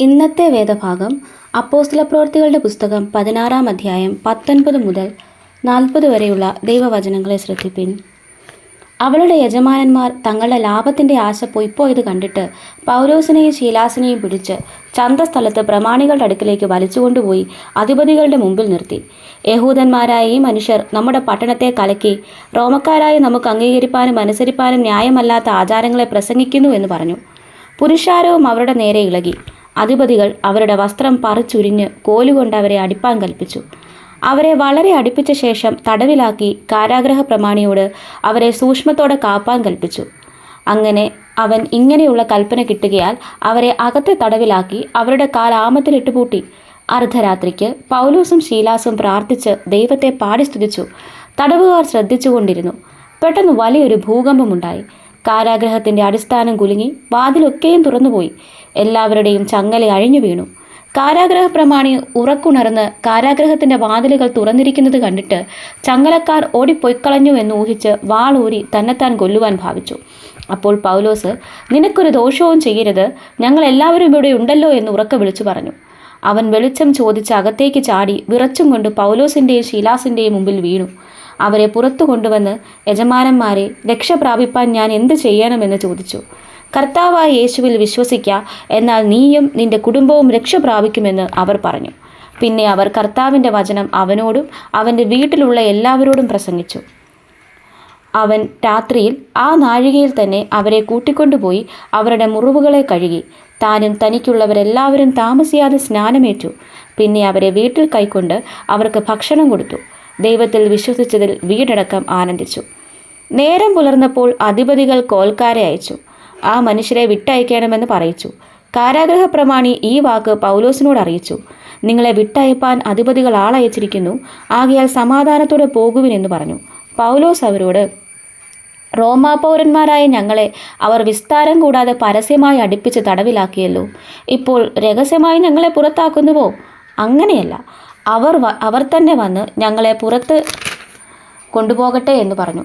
ഇന്നത്തെ വേദഭാഗം അപ്പോസ്തല പ്രവൃത്തികളുടെ പുസ്തകം പതിനാറാം അധ്യായം പത്തൊൻപത് മുതൽ നാൽപ്പത് വരെയുള്ള ദൈവവചനങ്ങളെ ശ്രദ്ധിപ്പിൻ. അവളുടെ യജമാനന്മാർ തങ്ങളുടെ ലാഭത്തിന്റെ ആശ പൊയ്പോയത് കണ്ടിട്ട് പൗരോസിനെയും ശീലാസിനെയും പിടിച്ച് ചന്തസ്ഥലത്ത് പ്രമാണികളുടെ അടുക്കിലേക്ക് വലിച്ചുകൊണ്ടുപോയി അധിപതികളുടെ മുമ്പിൽ നിർത്തി. യഹൂദന്മാരായ ഈ മനുഷ്യർ നമ്മുടെ പട്ടണത്തെ കലക്കി റോമക്കാരായി നമുക്ക് അംഗീകരിപ്പാനും അനുസരിപ്പാനും ന്യായമല്ലാത്ത ആചാരങ്ങളെ പ്രസംഗിക്കുന്നു എന്ന് പറഞ്ഞു. പുരുഷാരവും അവരുടെ നേരെ ഇളകി. അധിപതികൾ അവരുടെ വസ്ത്രം പറിച്ചുരിഞ്ഞ് കോലുകൊണ്ട് അവരെ അടിപ്പാൻ കൽപ്പിച്ചു. അവരെ വളരെ അടുപ്പിച്ച ശേഷം തടവിലാക്കി കാരാഗ്രഹ പ്രമാണിയോട് അവരെ സൂക്ഷ്മത്തോടെ കാപ്പാൻ കൽപ്പിച്ചു. അങ്ങനെ അവൻ ഇങ്ങനെയുള്ള കൽപ്പന കിട്ടുകയാൽ അവരെ അകത്തെ തടവിലാക്കി അവരുടെ കാൽ ആമത്തിലിട്ട് പൂട്ടി. അർദ്ധരാത്രിക്ക് പൗലൂസും ശീലാസും പ്രാർത്ഥിച്ച് ദൈവത്തെ പാടി സ്തുതിച്ചു. തടവുകാർ ശ്രദ്ധിച്ചുകൊണ്ടിരുന്നു. പെട്ടെന്ന് വലിയൊരു ഭൂകമ്പമുണ്ടായി. കാരാഗ്രഹത്തിന്റെ അടിസ്ഥാനം കുലുങ്ങി വാതിലൊക്കെയും തുറന്നുപോയി. എല്ലാവരുടെയും ചങ്ങല അഴിഞ്ഞു വീണു. കാരാഗ്രഹ പ്രമാണി ഉറക്കുണർന്ന് കാരാഗ്രഹത്തിന്റെ വാതിലുകൾ തുറന്നിരിക്കുന്നത് കണ്ടിട്ട് ചങ്ങലക്കാർ ഓടിപ്പൊയ്ക്കളഞ്ഞു എന്ന് ഊഹിച്ച് വാളൂരി തന്നെത്താൻ കൊല്ലുവാൻ ഭാവിച്ചു. അപ്പോൾ പൗലോസ് നിനക്കൊരു ദോഷവും ചെയ്യരുത്. ഞങ്ങൾ എല്ലാവരും ഇവിടെ ഉണ്ടല്ലോ എന്ന് ഉറക്ക വിളിച്ചു പറഞ്ഞു. അവൻ വെളിച്ചം ചോദിച്ച് അകത്തേക്ക് ചാടി വിറച്ചും കൊണ്ട് പൗലോസിന്റെയും ശീലാസിന്റെയും മുമ്പിൽ വീണു. അവരെ പുറത്തു കൊണ്ടുവന്ന് യജമാനന്മാരെ രക്ഷ രക്ഷപ്രാപിപ്പാൻ ഞാൻ എന്ത് ചെയ്യണമെന്ന് ചോദിച്ചു. കർത്താവായ യേശുവിൽ വിശ്വസിക്ക എന്നാൽ നീയും നിന്റെ കുടുംബവും രക്ഷ പ്രാപിക്കുമെന്ന് അവർ പറഞ്ഞു. പിന്നെ അവർ കർത്താവിന്റെ വചനം അവനോടും അവന്റെ വീട്ടിലുള്ള എല്ലാവരോടും പ്രസംഗിച്ചു. അവൻ രാത്രിയിൽ ആ നാഴികയിൽ തന്നെ അവരെ കൂട്ടിക്കൊണ്ടുപോയി അവരുടെ മുറിവുകളെ കഴുകി. താനും തനിക്കുള്ളവരെല്ലാവരും താമസിയാതെ സ്നാനമേറ്റു. പിന്നെ അവരെ വീട്ടിൽ കൈക്കൊണ്ട് അവർക്ക് ഭക്ഷണം കൊടുത്തു. ദൈവത്തിൽ വിശ്വസിച്ചതിൽ വീടടക്കം ആനന്ദിച്ചു. നേരം പുലർന്നപ്പോൾ അധിപതികൾ കോൽക്കാരെ അയച്ചു. ആ മനുഷ്യരെ വിട്ടയക്കണമെന്ന് പറയിച്ചു. കാരാഗ്രഹ പ്രമാണി ഈ വാക്ക് പൗലോസിനോട് അറിയിച്ചു. നിങ്ങളെ വിട്ടയപ്പാൻ അധിപതികൾ ആളയച്ചിരിക്കുന്നു. ആകയാൽ സമാധാനത്തോടെ പോകുവിനെന്ന് പറഞ്ഞു. പൗലോസ് അവരോട് റോമാ പൗരന്മാരായ ഞങ്ങളെ അവർ വിസ്താരം കൂടാതെ പരസ്യമായി അടുപ്പിച്ച് തടവിലാക്കിയല്ലോ. ഇപ്പോൾ രഹസ്യമായി ഞങ്ങളെ പുറത്താക്കുന്നുവോ? അങ്ങനെയല്ല. അവർ അവർ തന്നെ വന്ന് ഞങ്ങളെ പുറത്ത് കൊണ്ടുപോകട്ടെ എന്ന് പറഞ്ഞു.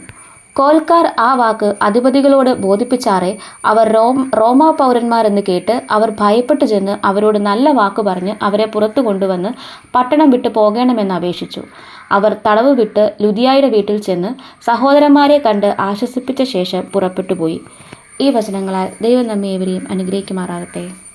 കോൽക്കാർ ആ വാക്ക് അധിപതികളോട് ബോധിപ്പിച്ചാറേ അവർ റോം റോമാ പൗരന്മാരെന്ന് കേട്ട് അവർ ഭയപ്പെട്ടു ചെന്ന് അവരോട് നല്ല വാക്ക് പറഞ്ഞ് അവരെ പുറത്തു കൊണ്ടുവന്ന് പട്ടണം വിട്ടു പോകണമെന്ന് അപേക്ഷിച്ചു. അവർ തടവ് വിട്ട് ലുദിയായുടെ വീട്ടിൽ ചെന്ന് സഹോദരന്മാരെ കണ്ട് ആശ്വസിപ്പിച്ച ശേഷം പുറപ്പെട്ടുപോയി ഈ വചനങ്ങളാൽ ദൈവം നമ്മെ ഏവരെയും അനുഗ്രഹിക്കുമാറാകട്ടെ.